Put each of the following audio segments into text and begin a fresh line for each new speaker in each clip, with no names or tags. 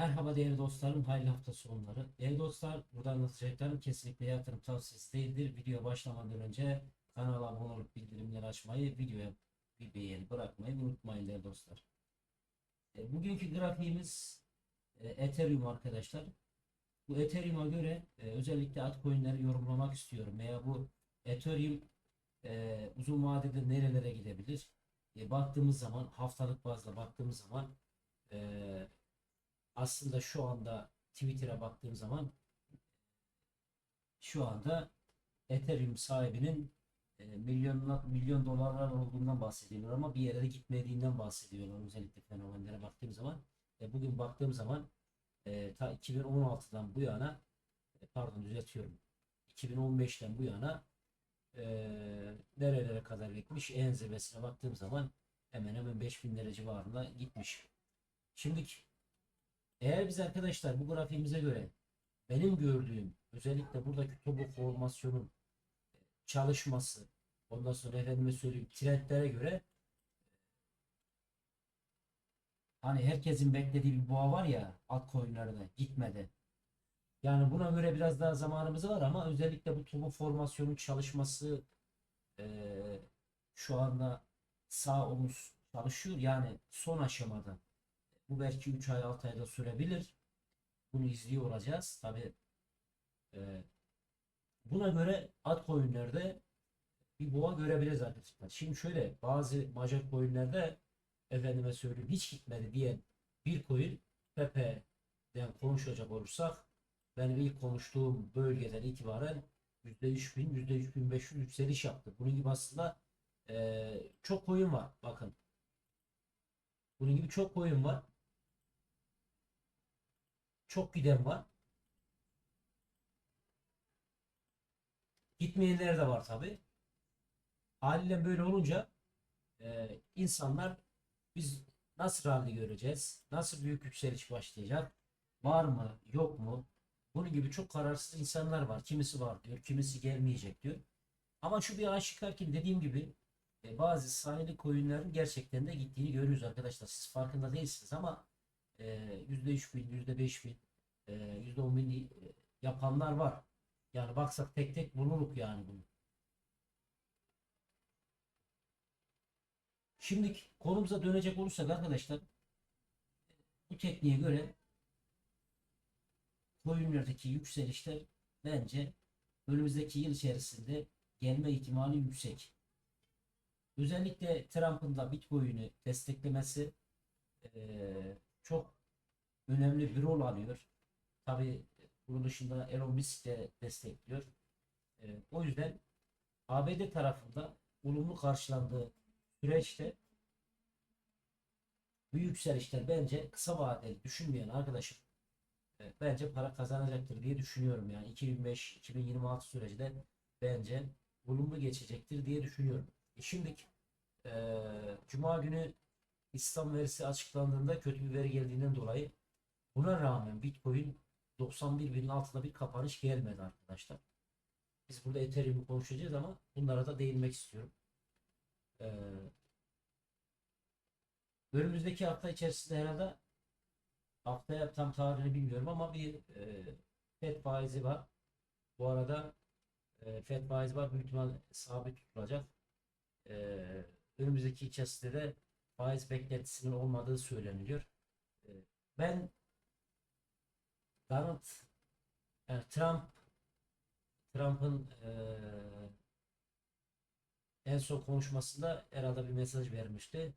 Merhaba değerli dostlarım, hayırlı hafta sonları. Değerli dostlar, burada anlatacaklarım kesinlikle yatırım tavsiyesi değildir. Video başlamadan önce kanala abone olup bildirimleri açmayı, videoya bir beğeni bırakmayı unutmayın değerli dostlar. E, bugünkü grafiğimiz e, Ethereum arkadaşlar. Bu Ethereum'a göre e, özellikle altcoin'leri yorumlamak istiyorum veya bu Ethereum e, uzun vadede nerelere gidebilir? E, baktığımız zaman haftalık bazda baktığımız zaman e, aslında şu anda Twitter'a baktığım zaman şu anda Ethereum sahibinin e, milyon dolarlar olduğundan bahsediyorlar ama bir yere de gitmediğinden bahsediyorlar özellikle fenomenlere baktığım zaman e, bugün baktığım zaman e, ta 2016'dan bu yana e, pardon düzeltiyorum 2015'ten bu yana e, nerelere kadar gitmiş en zirvesine baktığım zaman hemen hemen 5000 lira civarında gitmiş. Şimdi eğer biz arkadaşlar bu grafiğimize göre benim gördüğüm özellikle buradaki topu formasyonun çalışması ondan sonra efendime söyleyeyim trendlere göre hani herkesin beklediği bir boğa var ya altcoin'lerde gitmedi. Yani buna göre biraz daha zamanımız var ama özellikle bu topu formasyonun çalışması eee, şu anda sağ omuz çalışıyor. Yani son aşamada. Bu belki 3 ay 6 ayda sürebilir. Bunu izliyor olacağız. Tabi buna göre altcoin'lerde bir boğa görebiliriz arkadaşlar. Şimdi şöyle bazı major coin'lerde efendime söyleyeyim hiç gitmedi diyen bir coin Pepe'den konuşacak olursak benim ilk konuştuğum bölgeden itibaren %3000, %3500 yükseliş yaptı. Bunun gibi aslında eee, çok coin var. Bakın. Bunun gibi çok coin var. Çok giden var. Gitmeyenler de var tabi. Haliyle böyle olunca e, insanlar biz nasıl rally göreceğiz? Nasıl büyük yükseliş başlayacak? Var mı? Yok mu? Bunun gibi çok kararsız insanlar var. Kimisi var diyor, kimisi gelmeyecek diyor. Ama şu bir aşikar ki dediğim gibi e, bazı sahili koyunların gerçekten de gittiğini görüyoruz arkadaşlar. Siz farkında değilsiniz ama e, %3 bin, %5 bin, e, %10 bin e, yapanlar var. Yani baksak tek tek buluruk yani bunu. Şimdi konumuza dönecek olursak arkadaşlar bu tekniğe göre coinlerdeki yükselişler bence önümüzdeki yıl içerisinde gelme ihtimali yüksek. Özellikle Trump'ın da Bitcoin'i desteklemesi eee, çok önemli bir rol alıyor. Tabi bunun dışında Elon Musk de destekliyor. Eee, o yüzden ABD tarafında olumlu karşılandığı süreçte bu yükselişler bence kısa vadeli düşünmeyen arkadaşım e, bence para kazanacaktır diye düşünüyorum. Yani 2025-2026 süreci de bence olumlu geçecektir diye düşünüyorum. E şimdi e, Cuma günü İslam verisi açıklandığında kötü bir veri geldiğinden dolayı buna rağmen Bitcoin 91 binin altında bir kapanış gelmedi arkadaşlar. Biz burada Ethereum'u konuşacağız ama bunlara da değinmek istiyorum. Ee, önümüzdeki hafta içerisinde herhalde haftaya tam tarihini bilmiyorum ama bir e, FED faizi var. Bu arada e, FED faizi var. Büyük ihtimal sabit tutulacak. E, önümüzdeki içerisinde de faiz beklentisinin olmadığı söyleniliyor. E, ben Donald yani Trump Trump'ın e, en son konuşmasında herhalde bir mesaj vermişti.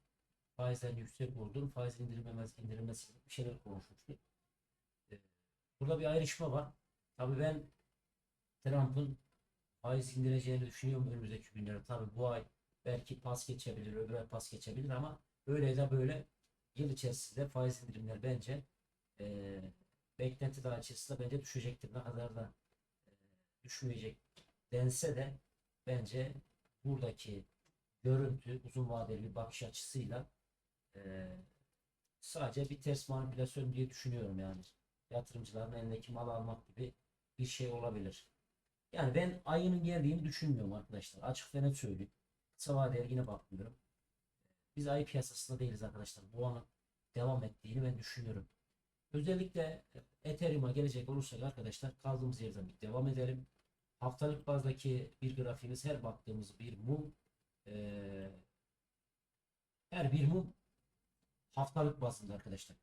Faizlerin yüksek olduğunu, faiz indirilmemez, indirilmesi gibi bir şeyler konuşmuştu. E, Burada bir ayrışma var. Tabii ben Trump'ın faiz indireceğini düşünüyorum önümüzdeki günlerde. Tabii bu ay belki pas geçebilir, öbür ay pas geçebilir ama öyle ya da böyle yıl içerisinde faiz indirimler bence e, beklenti daha içerisinde bence düşecektir. Ne kadar da e, düşmeyecek dense de bence buradaki görüntü uzun vadeli bir bakış açısıyla e, sadece bir ters manipülasyon diye düşünüyorum yani. Yatırımcıların elindeki mal almak gibi bir şey olabilir. Yani ben ayının geldiğini düşünmüyorum arkadaşlar. Açık ve net söyleyeyim. Kısa vadeye yine bakmıyorum. Biz ay piyasasında değiliz arkadaşlar. Bu anın devam ettiğini ben düşünüyorum. Özellikle Ethereum'a gelecek olursak arkadaşlar kaldığımız yerden bir devam edelim. Haftalık bazdaki bir grafiğimiz her baktığımız bir mum eee, her bir mum haftalık bazında arkadaşlar.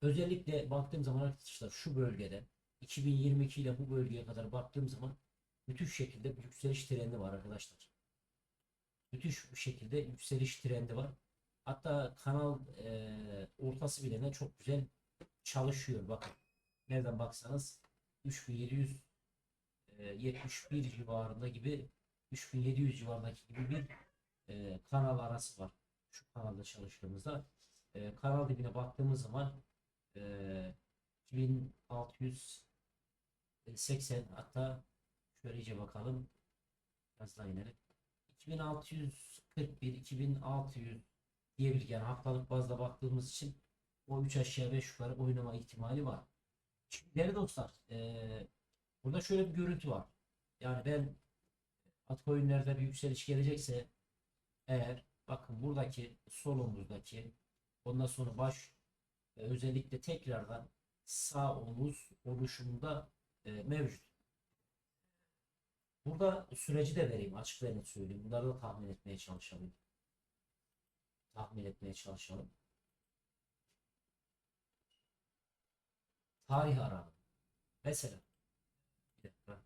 Özellikle baktığım zaman arkadaşlar şu bölgede 2022 ile bu bölgeye kadar baktığım zaman müthiş şekilde bir yükseliş trendi var arkadaşlar. Müthiş bir şekilde yükseliş trendi var. Hatta kanal eee, ortası bile ne çok güzel çalışıyor. Bakın nereden baksanız 3771 civarında gibi 3700 civarındaki gibi bir eee, kanal arası var. Şu kanalda çalıştığımızda Eee, kanal dibine baktığımız zaman eee 2680 hatta şöyle iyice bakalım biraz daha inelim 2641 2600 diyebiliriz yani haftalık bazda baktığımız için o 3 aşağı 5 yukarı oynama ihtimali var. Şimdi değerli dostlar eee, burada şöyle bir görüntü var. Yani ben altcoin'lerde bir yükseliş gelecekse eğer bakın buradaki sol omurdaki ondan sonra baş e, özellikle tekrardan sağ omuz oluşumunda e, mevcut. Burada süreci de vereyim açık ve net söyleyeyim. Bunları da tahmin etmeye çalışalım. Tahmin etmeye çalışalım. Tarih aralığım. Mesela bir dakika.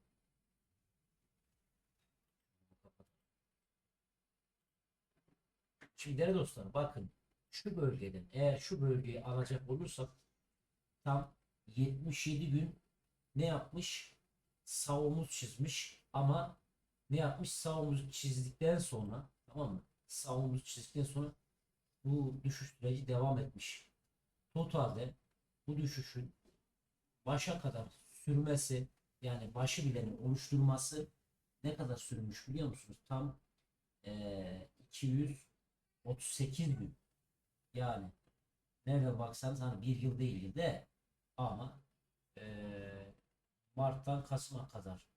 Şimdi değerli dostlar bakın şu bölgeden eğer şu bölgeyi alacak olursak tam 77 gün ne yapmış? Sağ omuz çizmiş ama ne yapmış? Sağ omuz çizdikten sonra tamam mı? Sağ omuz çizdikten sonra bu düşüş süreci devam etmiş. Totalde bu düşüşün başa kadar sürmesi yani başı bilenin oluşturması ne kadar sürmüş biliyor musunuz? Tam eee 238 gün. Yani nerede baksanız hani bir yıl değil de ama eee, Mart'tan Kasım'a kadar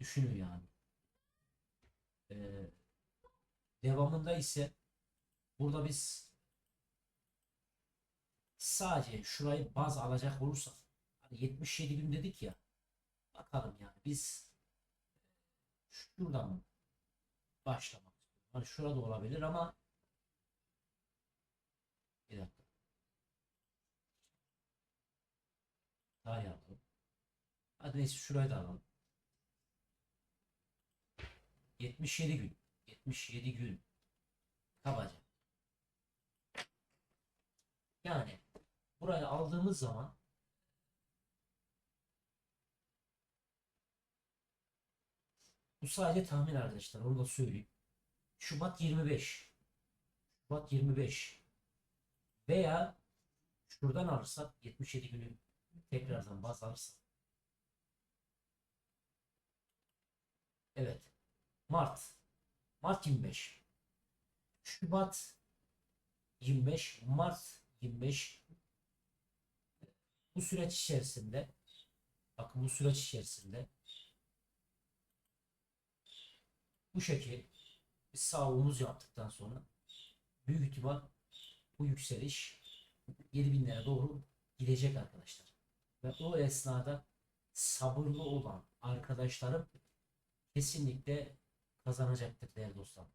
düşünün yani. Eee, devamında ise burada biz sadece şurayı baz alacak olursak hani 77 gün dedik ya bakalım yani biz şuradan mı başlamak istiyoruz. Hani şurada olabilir ama bir dakika. Daha yapalım. Hadi neyse şurayı da alalım. 77 gün. 77 gün. Kabaca. Yani burayı aldığımız zaman bu sadece tahmin arkadaşlar. Onu da söyleyeyim. Şubat 25. Şubat 25. Veya şuradan alırsak 77 günü tekrardan baz alırsak. Evet. Mart. Mart 25. Şubat 25. Mart 25. Bu süreç içerisinde bakın bu süreç içerisinde bu şekil bir sağ yaptıktan sonra büyük ihtimal bu yükseliş 7000'lere doğru gidecek arkadaşlar. Ve o esnada sabırlı olan arkadaşlarım kesinlikle kazanacaktır değerli dostlar.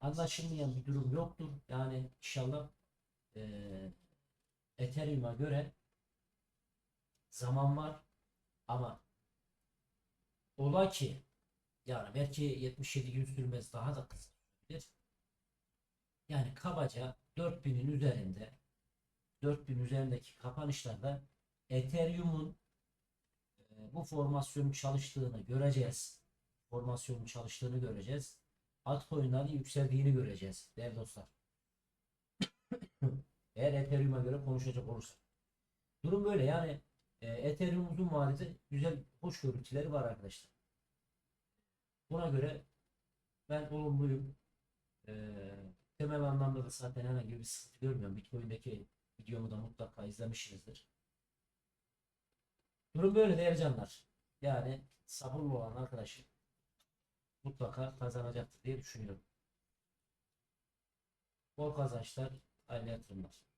Anlaşılmayan bir durum yoktur. Yani inşallah eee Ethereum'a göre zaman var ama ola ki yani belki 77 gün sürmez daha da kısa sürebilir. Yani kabaca 4000'in üzerinde 4000 üzerindeki kapanışlarda Ethereum'un e, bu formasyonun çalıştığını göreceğiz. Formasyonun çalıştığını göreceğiz. Altcoin'lerin yükseldiğini göreceğiz değerli dostlar. Eğer Ethereum'a göre konuşacak olursak. Durum böyle yani e, Ethereum uzun vadede güzel hoş görüntüleri var arkadaşlar. Buna göre ben olumluyum. Ee, temel anlamda da zaten herhangi bir sıkıntı görmüyorum. Bitcoin'deki videomu da mutlaka izlemişsinizdir. Durum böyle değerli canlar. Yani sabırlı olan arkadaşım mutlaka kazanacaktır diye düşünüyorum. Bol kazançlar Hayırlı yatırımlar.